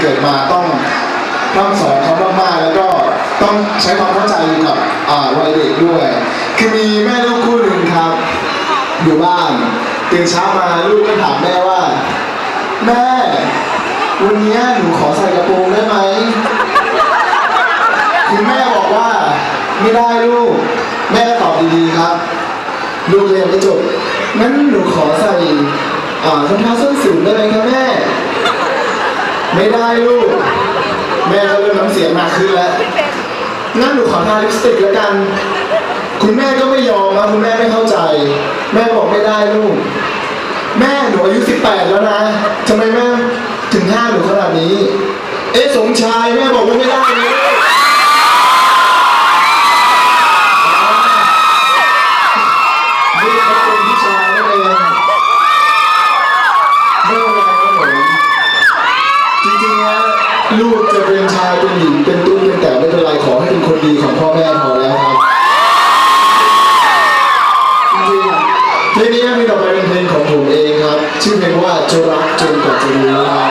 เกิดมาต้องต้องสอนเขามากๆแล้วก็ต้องใช้ความเข้าใจกับอ่าวัยเด็กด้วย คือมีแม่ลูกคู่หนึ่งครับ อยู่บ้านตื่นเช้ามาลูกก็ถามแม่ว่า แม่ วันนี้หนูขอใส่กระโปรงได้ไหมคุณแม่บอกว่าไม่ได้ลูก แม่ตอบดีๆครับ ลูกเรียนไม่จบงั้นหนูขอใส่อ่ารองเท้าส้นสูงได้ไหมครับแม่ ไม่ได้ลูก แม่ก็เริ่มน้ำเสียงหนักขึ้นแล้วงั้นหนูขอทาลิปสติกแล้วกัน คุณแม่ก็ไม่ยอมนะคุณแม่ไม่เข้าใจ แม่บอกไม่ได้ลูก แม่หนูอายุ18 แล้วนะทำไมแม่ถึงห้าหนูขนาดนี้ เอ๊ะสงชายแม่บอกว่าไม่ได้เลย ลูกจะเป็นชายเป็นหญิงเป็นตุ้มเป็นแต่ไม่เป็นไรขอให้เป็นคนดีของพ่อแม่พอแล้วครับจริงๆเพลงนี้มีต่อไปเป็นเพลงของผมเองครับ ชื่อเพลงว่าจะรักจนกว่าจะรู้